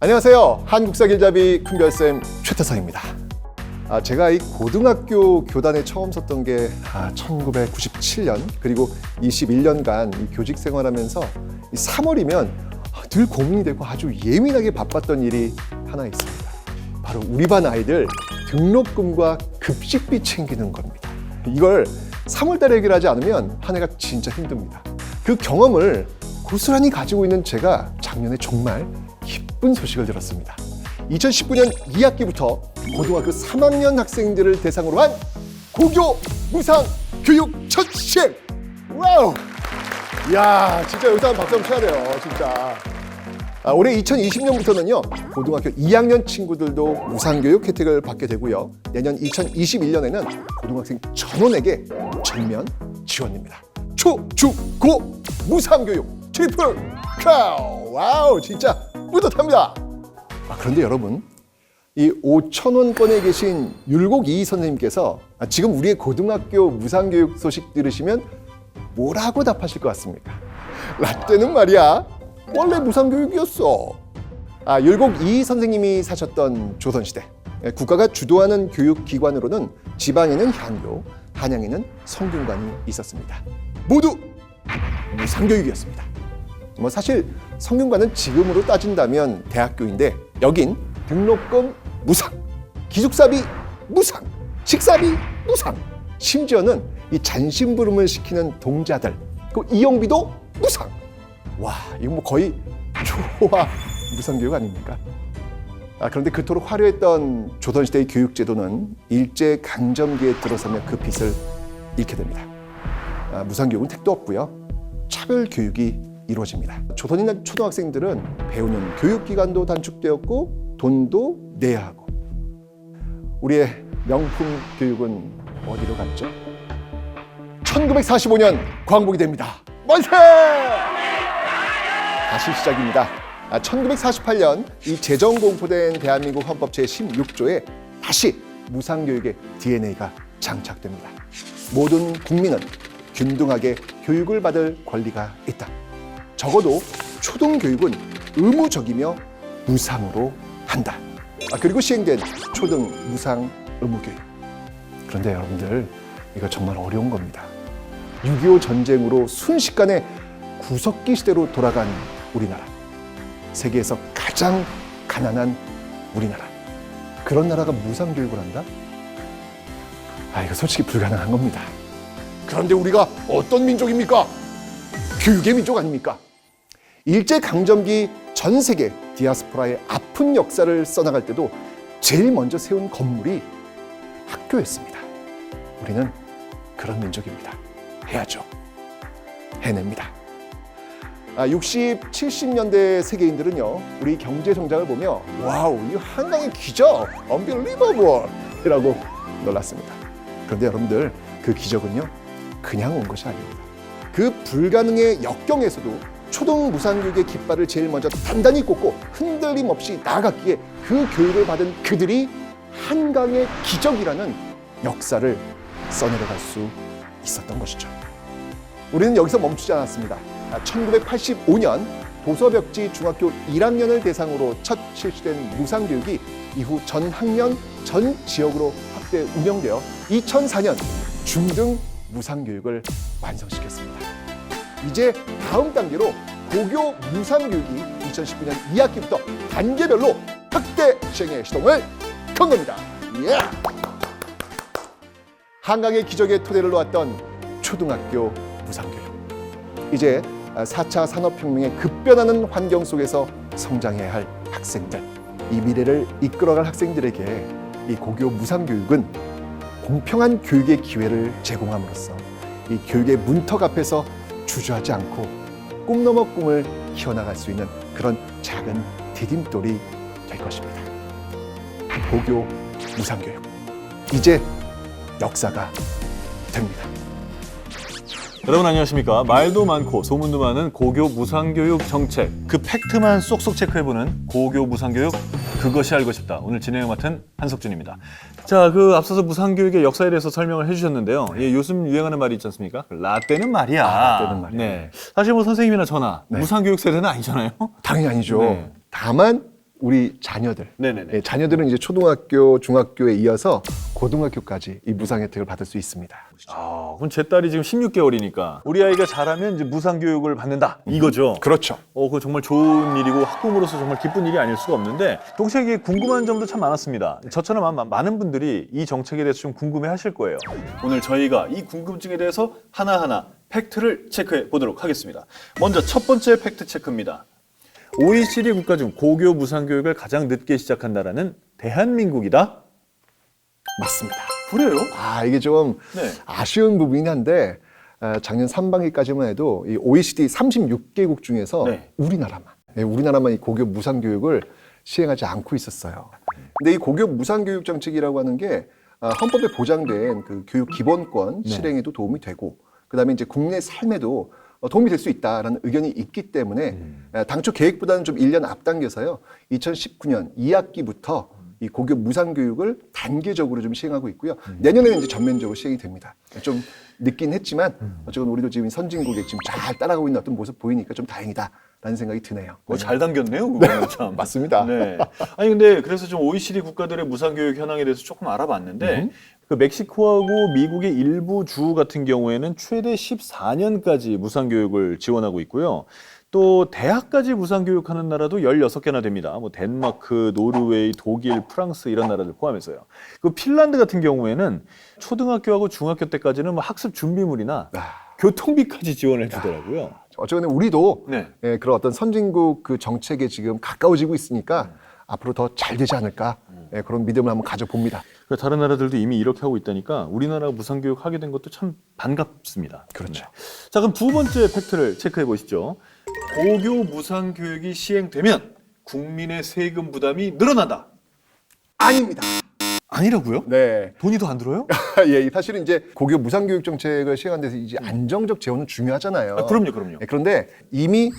안녕하세요. 한국사 길잡이 큰별쌤 최태성입니다. 아, 제가 이 고등학교 교단에 처음 섰던 게 아, 1997년 그리고 21년간 이 교직 생활하면서 이 3월이면 늘 고민이 되고 아주 예민하게 바빴던 일이 하나 있습니다. 바로 우리 반 아이들 등록금과 급식비 챙기는 겁니다. 이걸 3월달에 해결하지 않으면 한 해가 진짜 힘듭니다. 그 경험을 고스란히 가지고 있는 제가 작년에 정말 기쁜 소식을 들었습니다. 2019년 2학기부터 고등학교 3학년 학생들을 대상으로 한 고교 무상 교육 첫 시행! 와우! 이야, 진짜 여기서 한번 박수 한번 쳐야 돼요, 진짜. 아, 올해 2020년부터는요 고등학교 2학년 친구들도 무상교육 혜택을 받게 되고요 내년 2021년에는 고등학생 전원에게 전면 지원입니다 초, 중, 고 무상교육 트리플 크라우 와우 진짜 뿌듯합니다 아, 그런데 여러분 이 5천 원권에 계신 율곡 이 선생님께서 아, 지금 우리의 고등학교 무상교육 소식 들으시면 뭐라고 답하실 것 같습니까? 라떼는 말이야 원래 무상교육이었어. 아, 율곡 이 선생님이 사셨던 조선시대 예, 국가가 주도하는 교육기관으로는 지방에는 향교, 한양에는 성균관이 있었습니다. 모두 무상교육이었습니다. 뭐 사실 성균관은 지금으로 따진다면 대학교인데 여긴 등록금 무상, 기숙사비 무상, 식사비 무상, 심지어는 이 잔심부름을 시키는 동자들 그 이용비도 무상. 와 이거 뭐 거의 초화 무상교육 아닙니까? 아, 그런데 그토록 화려했던 조선시대의 교육제도는 일제 강점기에 들어서며 그 빛을 잃게 됩니다. 아, 무상교육은 택도 없고요. 차별 교육이 이루어집니다. 조선인 초등학생들은 배우는 교육기간도 단축되었고 돈도 내야 하고 우리의 명품 교육은 어디로 갔죠? 1945년 광복이 됩니다. 만세! 다시 시작입니다. 아, 1948년 이 재정 공포된 대한민국 헌법 제16조에 다시 무상교육의 DNA가 장착됩니다. 모든 국민은 균등하게 교육을 받을 권리가 있다. 적어도 초등교육은 의무적이며 무상으로 한다. 아, 그리고 시행된 초등 무상 의무교육. 그런데 여러분들 이거 정말 어려운 겁니다. 6.25 전쟁으로 순식간에 구석기 시대로 돌아간 우리나라. 세계에서 가장 가난한 우리나라. 그런 나라가 무상교육을 한다? 아, 이거 솔직히 불가능한 겁니다. 그런데 우리가 어떤 민족입니까? 교육의 민족 아닙니까? 일제 강점기 전 세계 디아스포라의 아픈 역사를 써나갈 때도 제일 먼저 세운 건물이 학교였습니다. 우리는 그런 민족입니다. 해야죠. 해냅니다. 아, 60, 70년대 세계인들은요, 우리 경제 성장을 보며 와우, 이 한강의 기적, unbelievable이라고 놀랐습니다. 그런데 여러분들 그 기적은요, 그냥 온 것이 아닙니다. 그 불가능의 역경에서도 초등 무상교육의 깃발을 제일 먼저 단단히 꽂고 흔들림 없이 나아갔기에 그 교육을 받은 그들이 한강의 기적이라는 역사를 써내려갈 수 있었던 것이죠. 우리는 여기서 멈추지 않았습니다. 1985년 도서벽지 중학교 1학년을 대상으로 첫 실시된 무상교육이 이후 전 학년, 전 지역으로 확대 운영되어 2004년 중등 무상교육을 완성시켰습니다. 이제 다음 단계로 고교 무상교육이 2019년 2학기부터 단계별로 확대 시행의 시동을 건 겁니다. 예! 한강의 기적의 토대를 놓았던 초등학교 무상교육. 이제 4차 산업혁명의 급변하는 환경 속에서 성장해야 할 학생들, 이 미래를 이끌어갈 학생들에게 이 고교 무상교육은 공평한 교육의 기회를 제공함으로써 이 교육의 문턱 앞에서 주저하지 않고 꿈 넘어 꿈을 키워나갈 수 있는 그런 작은 디딤돌이 될 것입니다. 고교 무상교육. 이제 역사가 됩니다. 여러분 안녕하십니까? 말도 많고 소문도 많은 고교 무상교육 정책 그 팩트만 쏙쏙 체크해보는 고교 무상교육 그것이 알고 싶다. 오늘 진행을 맡은 한석준입니다. 자, 그 앞서서 무상교육의 역사에 대해서 설명을 해주셨는데요. 예, 요즘 유행하는 말이 있지 않습니까? 라떼는 말이야. 아, 라떼는 말이야. 네. 사실 뭐 선생님이나 저나 네. 무상교육 세대는 아니잖아요. 당연히 아니죠. 네. 다만 우리 자녀들. 네네네. 예, 자녀들은 이제 초등학교, 중학교에 이어서 고등학교까지 이 무상 혜택을 받을 수 있습니다. 아, 그럼 제 딸이 지금 16개월이니까 우리 아이가 잘하면 이제 무상 교육을 받는다 이거죠. 그렇죠. 어, 그거 정말 좋은 일이고 학부모로서 정말 기쁜 일이 아닐 수가 없는데 동시에 이게 궁금한 점도 참 많았습니다. 저처럼 아마 많은 분들이 이 정책에 대해서 좀 궁금해 하실 거예요. 오늘 저희가 이 궁금증에 대해서 하나하나 팩트를 체크해 보도록 하겠습니다. 먼저 첫 번째 팩트 체크입니다. OECD 국가 중 고교 무상 교육을 가장 늦게 시작한 나라는 대한민국이다. 맞습니다. 그래요? 아, 이게 좀 네. 아쉬운 부분이긴 한데 어, 작년 상반기까지만 해도 이 OECD 36개국 중에서 네. 우리나라만 예, 우리나라만 이 고교 무상 교육을 시행하지 않고 있었어요. 근데 이 고교 무상 교육 정책이라고 하는 게 어, 헌법에 보장된 그 교육 기본권 네. 실행에도 도움이 되고 그다음에 이제 국내 삶에도 어, 도움이 될 수 있다라는 의견이 있기 때문에 음. 에, 당초 계획보다는 좀 1년 앞당겨서요. 2019년 2학기부터 이 고교 무상 교육을 단계적으로 좀 시행하고 있고요. 음. 내년에는 이제 전면적으로 시행이 됩니다. 좀 늦긴 했지만 음. 어쨌든 우리도 지금 선진국에 지금 잘 따라가고 있는 어떤 모습 보이니까 좀 다행이다라는 생각이 드네요. 어, 잘 당겼네요, 그거는 참. 맞습니다. 네. 아니 근데 그래서 좀 OECD 국가들의 무상 교육 현황에 대해서 조금 알아봤는데 그 멕시코하고 미국의 일부 주 같은 경우에는 최대 14년까지 무상 교육을 지원하고 있고요. 또 대학까지 무상 교육하는 나라도 16개나 됩니다. 뭐 덴마크, 노르웨이, 독일, 프랑스 이런 나라들 포함해서요. 그 핀란드 같은 경우에는 초등학교하고 중학교 때까지는 뭐 학습 준비물이나 아, 교통비까지 지원을 해주더라고요. 어쨌든 우리도 네. 예, 그런 어떤 선진국 그 정책에 지금 가까워지고 있으니까 앞으로 더 잘 되지 않을까 예, 그런 믿음을 한번 가져봅니다. 그 다른 나라들도 이미 이렇게 하고 있다니까 우리나라가 무상교육 하게 된 것도 참 반갑습니다. 그렇죠. 네. 자 그럼 두 번째 팩트를 체크해 보시죠. 고교 무상교육이 시행되면 국민의 세금 부담이 늘어난다. 아닙니다. 아니라고요? 네. 돈이 더 안 들어요? 예, 사실은 이제 고교 무상교육 정책을 시행한 데서 이제 안정적 재원은 중요하잖아요. 아, 그럼요, 그럼요. 예, 그런데 이미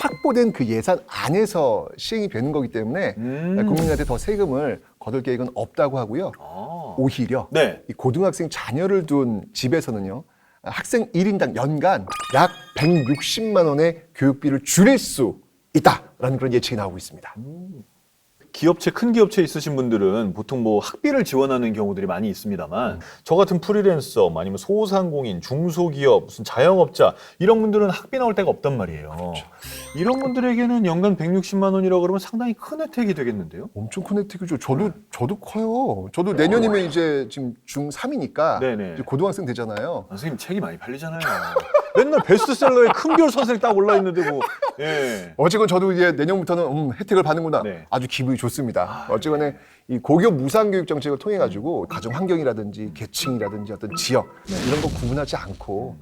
확보된 그 예산 안에서 시행이 되는 거기 때문에 음. 국민한테 더 세금을 거둘 계획은 없다고 하고요. 아. 오히려 네. 이 고등학생 자녀를 둔 집에서는요. 학생 1인당 연간 약 160만 원의 교육비를 줄일 수 있다라는 그런 예측이 나오고 있습니다. 기업체 큰 기업체 있으신 분들은 보통 뭐 학비를 지원하는 경우들이 많이 있습니다만 저 같은 프리랜서 뭐 아니면 소상공인, 중소기업, 무슨 자영업자 이런 분들은 학비 나올 데가 없단 말이에요. 이런 분들에게는 연간 160만 원이라고 그러면 상당히 큰 혜택이 되겠는데요. 엄청 큰 혜택이죠. 저도 저도 커요. 저도 내년이면 이제 지금 중3이니까 네네. 고등학생 되잖아요. 선생님 책이 많이 팔리잖아요. 맨날 베스트셀러에 큰별 선생 딱 올라 있는데 뭐 예. 어쨌건 저도 이제 내년부터는 음, 혜택을 받는구나. 네. 아주 기분이 좋습니다. 어쨌거나 이 고교 무상 교육 정책을 통해 가지고 가정 환경이라든지 계층이라든지 어떤 지역 이런 거 구분하지 않고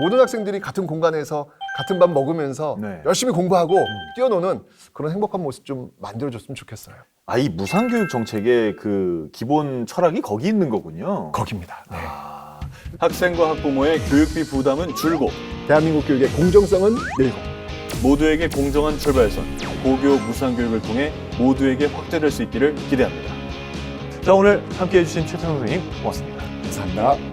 모든 학생들이 같은 공간에서 같은 밥 먹으면서 네. 열심히 공부하고 뛰어노는 그런 행복한 모습 좀 만들어줬으면 좋겠어요. 아, 이 무상교육 정책의 그 기본 철학이 거기 있는 거군요. 거기입니다. 네. 아, 학생과 학부모의 교육비 부담은 줄고 대한민국 교육의 공정성은 늘고 모두에게 공정한 출발선, 고교 무상교육을 통해 모두에게 확대될 수 있기를 기대합니다. 자, 오늘 함께 해 주신 최태성 선생님 고맙습니다. 감사합니다.